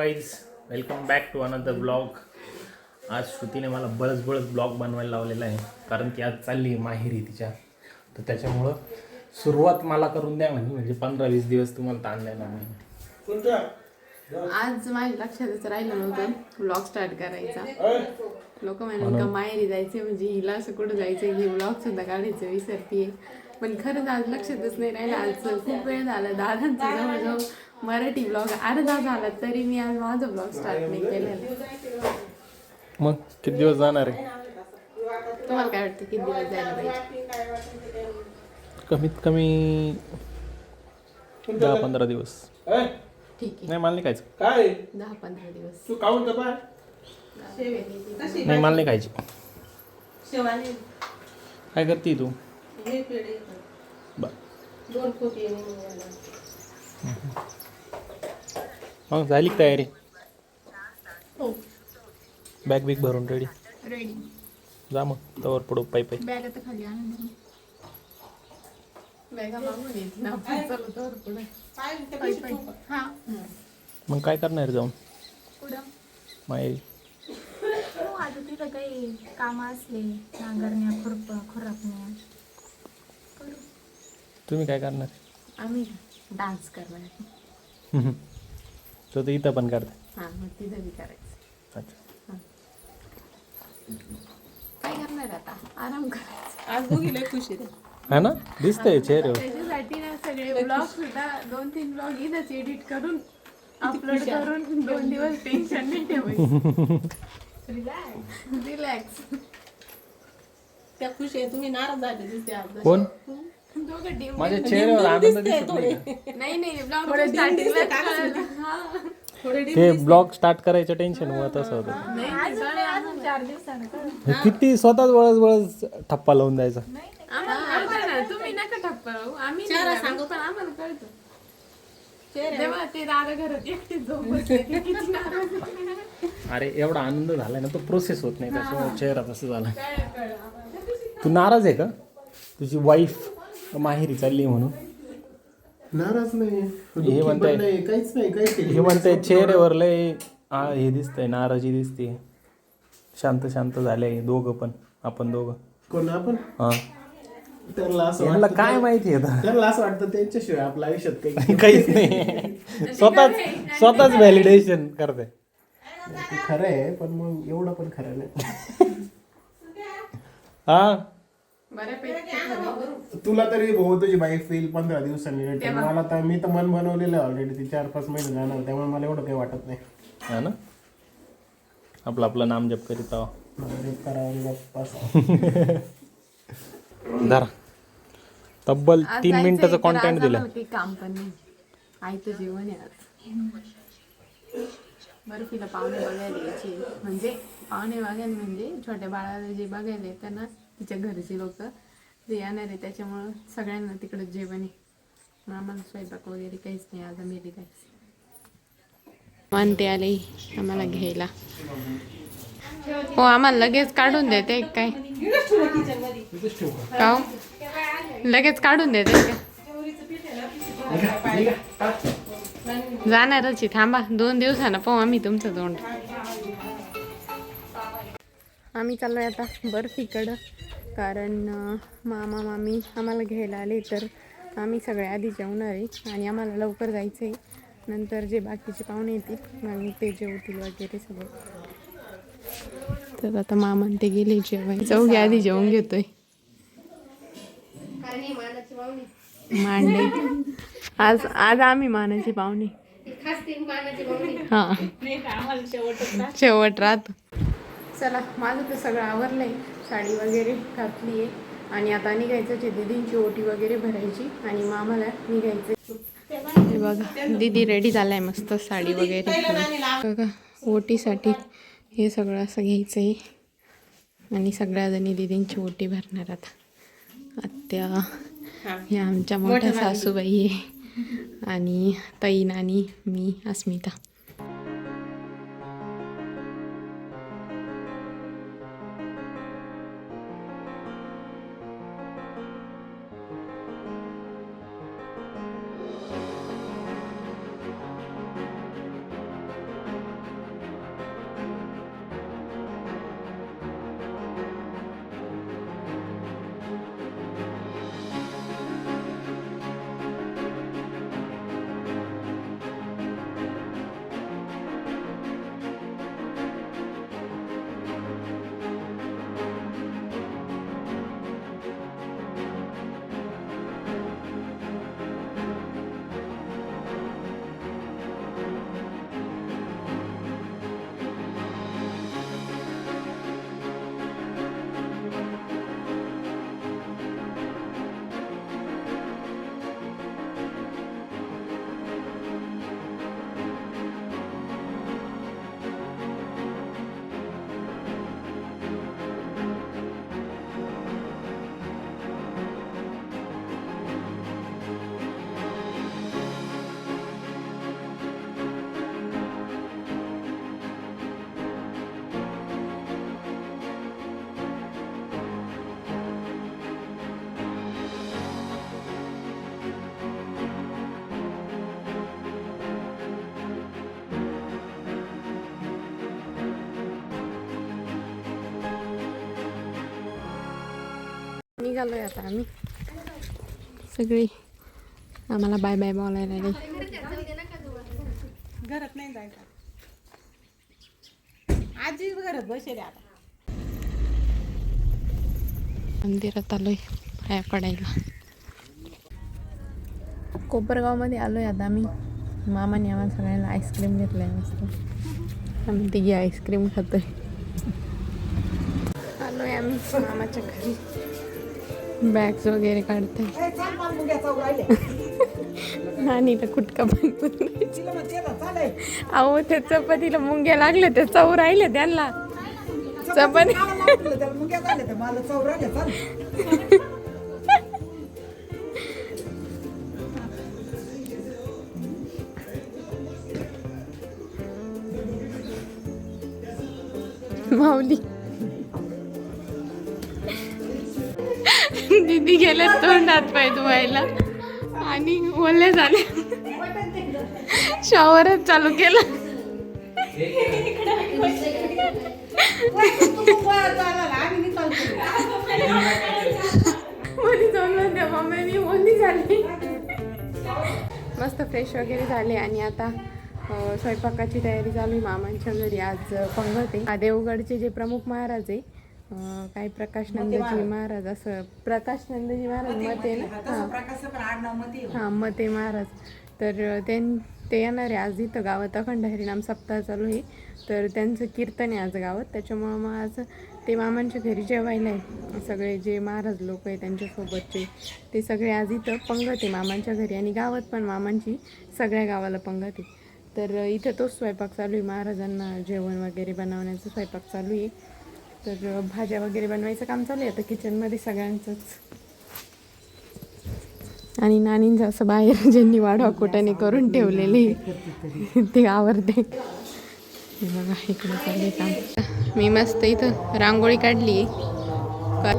Guys welcome back to another blog आज श्रुतीने मला बळच बळच ब्लॉग बनवायला लावलेला आहे कारण की आज चालली आहे माहेरी तिच्या. तर त्याच्यामुळं सुरुवात मला करून द्या म्हणजे म्हणजे पंधरा वीस दिवस तुम्हाला ताण द्यायला नाही. आज माझ्या लक्षातच राहिलं नव्हतं व्लॉग स्टार्ट करायचा. लोक म्हणाल का माहेरी जायचे म्हणजे हिला असं कुठं जायचं ही व्लॉग सुद्धा काढायचं विसरतीये. पण खरंच आज लक्षातच नाही राहिलं. आज खूप वेळ झाला दादांचा जवळजवळ मराठी ब्लॉग अर्धा झाला तरी मी आज माझा ब्लॉग स्टार्ट नाही केलेला. मग किती दिवस जाणार आहे? तुम्हाला काय वाटतं किती दिवस जायला पाहिजे? कमीत कमी दहा पंधरा दिवस. ठीक आहे. नाही मला नाही खायचं. काय? दहा पंधरा दिवस. तू नाही मला नाही खायची. शिवानी काय करते तू? मग झाली तयारी? हो. बॅग बिग भरून रेडी रेडी जा मग तवर पडू पायी पायी. बॅग आता खाली आणून बॅगा हा मग काय करणार जाऊन? माहेरी. हो आता तिथं काही कामं असले नांगरण्या खुरप खुरपण्या. तुम्ही काय करणार? आम्ही डान्स करणार. तो तर इथं पण करते हा मग तिथं बी करायचं. अच्छा. काय करणार आता? आराम करायचा. आज दोघी लय खुश आहे है ना? दिसतंय चेहऱ्यावर. त्याच्यासाठी ना सगळे ब्लॉग सुद्धा दोन तीन ब्लॉग इथंच एडिट करून अपलोड करून दोन दिवस टेन्शन नाही ठेवायचं. रिलॅक्स त्या खुश आहे तुम्ही नाराज झाले दिसते आज. कोण? दोघं माझ्या चेहऱ्यावर आनंद दिसत नाही का? नाही नाही ब्लॉग थोडे थोडे ते ब्लॉग स्टार्ट करायचं टेन्शन मुळे तसं होतं. अजून नाही, अजून चार दिवसानं. करू हे किती स्वतःच वळस वळस ठप्पा लावून द्यायचा. आम्हाला आम्हाला- तुम्ही नका ठप्पा लावू. आम्ही नाही चेहरा लावू, सांगू पण आम्हाला कळतं. चेहरे तेव्हा ते दादा घरात एकटे झोप बसले की किती नाराज होते. अरे एवढा आनंद झालाय ना तो प्रोसेस होत नाही त्याच्यामुळे चेहरा तसं झाला. कळलं, कळलं. तू नाराज आहे का? तुझी वाईफ माहेरी चालली म्हणून. नाराज नाही. हे म्हणताय- नाही काहीच नाही काहीच नाही. हे म्हणते चेहऱ्यावर लय आ, हे दिसतंय नाराजी दिसते शांत शांत झाले दोघं पण आपण दोघं. कोण आपण? हा. त्यांना असं यांना वाटतं काय माहिती आहे त्यांना असं वाटतं त्यांच्याशिवाय आपल्या आयुष्यात काही काहीच नाही. स्वतःच स्वतःच व्हॅलिडेशन करते खरं आहे पण मग एवढं पण खरं नाही. हा. तुला तरी भाऊ तुझी बाईक येईल पंधरा दिवसांनी return. मला तर मी तर मन बनवलेलं आहे ऑलरेडी ती चार पाच महिने जाणार त्यामुळे मला एवढं काही वाटत नाही. हा ना? आपलं आपलं नाम जप करीत आहो. मला रे करावं गप्पा धरा. तब्बल तीन मिनिटाचं कॉन्टेंट दिलं काही काम पण नाही. जेवण आहे आज. बर्फीला पाहुणे बघायला यायचे. म्हणजे पाहुणे बघायला म्हणजे छोट्या बाळाला जे बघायला येतं ना तिच्या घरचे लोक. ते येणार आहे त्याच्यामुळं सगळ्यांना तिकडं जेवण आहे. मग आम्हाला स्वयंपाक वगैरे काहीच नाही आज आम्ही रिलॅक्स म्हणते आले आम्हाला घ्यायला. हो आम्हाला लगेच काढून देते काय. का हो? लगेच काढून देते का जाणारच थांबा. दोन दिवसानं पाहू आम्ही तुमचं तोंड. आम्ही चाललोय आता बर्फीकडं. कारण मामा मामी आम्हाला घ्यायला आले तर आम्ही सगळे आधी जेवणार आहे आणि आम्हाला लवकर जायचं आहे. नंतर जे बाकीचे पाहुणे येतील मग ते जेवतील वगैरे सगळं. तर आता मामान ते गेले जेवाय चौघे आधी जेवून घेतोय. मांडे. आज आज आम्ही मानाची पाहुणे. हा. शेवट राहतो. चला माझं तर सगळं आवरलंय. साडी वगैरे घातली आहे आणि आता निघायचं आहे दिदींची ओटी वगैरे भरायची. आणि मामाला निघायचं हे बघा दीदी रेडी झालाय मस्त साडी वगैरे. बघा ओटीसाठी हे सगळं असं घ्यायचं आहे आणि सगळ्या जणी दिदींची ओटी भरणार आता. आत्या ह्या आमच्या मोठ्या सासूबाई आहे. आणि ताई नानी मी अस्मिता. निघालोय आता आम्ही. सगळी आम्हाला बाय बाय बोलायला घरात नाही जायचं. आजी घरात बसेल आहे आता. मंदिरात आलोय पाया पडायला. कोपरगावमध्ये आलोय आता आम्ही. मामाने आम्हाला सगळ्यांना आईस्क्रीम घेतलाय मस्त. आम्ही तिघी आईस्क्रीम खातोय. आलोय आम्ही मामाच्या घरी. बॅग्स वगैरे काढतोय नानीला कुटका पण अहो त्या चपातीला मुंग्या लागल्या त्या चव राहिल्या त्यांना. चपाती माऊली. दिदी गेले तोंडात पाय धुवायला. आणि ओले झाले. शॉवरच चालू केला. मम्मी ओली झाली. मस्त फ्रेश वगैरे झाले आणि आता स्वयंपाकाची तयारी चालू आहे. मामांच्या घरी आज पंगत आहे हा देवगडचे जे प्रमुख महाराज आहे काय प्रकाश नंदजी महाराज असं प्रकाश नंदजी महाराज मते ना? हां. हां. मते महाराज. तर त्यां ते येणार आहे आज इथं गावात अखंड हरिनाम सप्ताह चालू आहे. तर त्यांचं कीर्तन आहे आज गावात. त्याच्यामुळं मग आज ते मामांच्या घरी जेवायला आहे. सगळे जे महाराज लोक आहे त्यांच्यासोबतचे ते सगळे आज इथं पंगत आहे मामांच्या घरी. आणि गावात पण मामांची सगळ्या गावाला पंगत आहे. तर इथं तोच स्वयंपाक चालू आहे. महाराजांना जेवण वगैरे बनवण्याचा स्वयंपाक चालू आहे. तर भाज्या वगैरे बनवायचं काम चालू आहे आता किचनमध्ये सगळ्यांचंच. आणि नानींचं असं बाहेर ज्यांनी वाढवा कुटाने करून ठेवलेले. ते आवडते. बघा इकडे चालले काम. मी मस्त इथं रांगोळी काढली.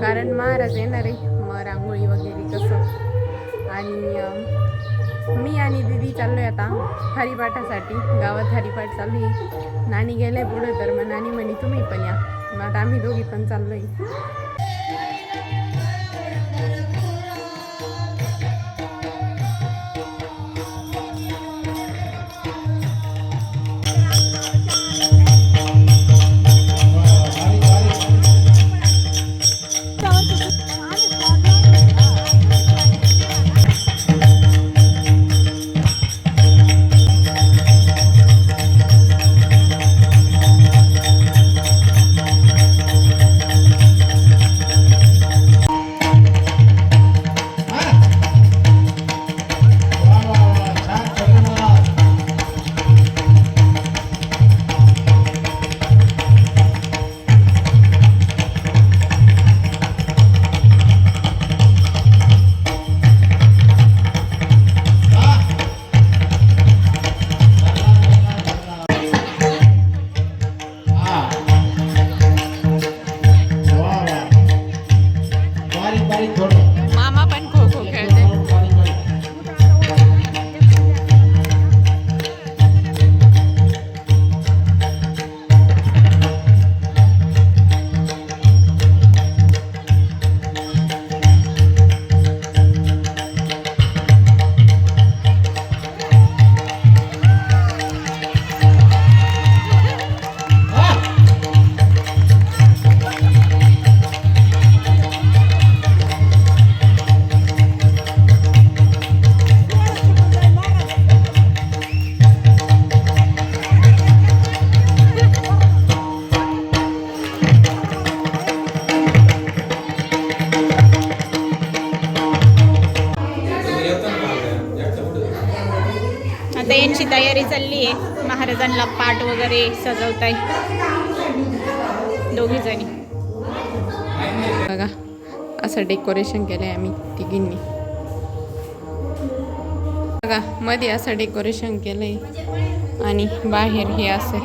कारण महाराज येणार आहे मग रांगोळी वगैरे कसं आणि मी आणि दिदी चाललोय आता हरिपाठासाठी. गावात हरिपाठ चालू आहे. नानी गेले पुढं तर मग नानी म्हणे तुम्ही पण या. मग आता आम्ही दोघी पण चाललोय. आहे आहे पाठ वगैरे सजवताय. दोघी जणी. बघा असं डेकोरेशन केलंय आम्ही तिघींनी. बघा मध्ये असं डेकोरेशन केलंय आणि बाहेर हे असं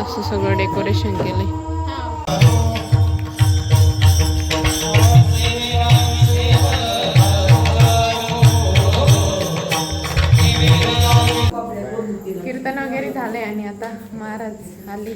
असं सगळं डेकोरेशन केलंय. कीर्तन वगैरे झाले आणि आता महाराज आली.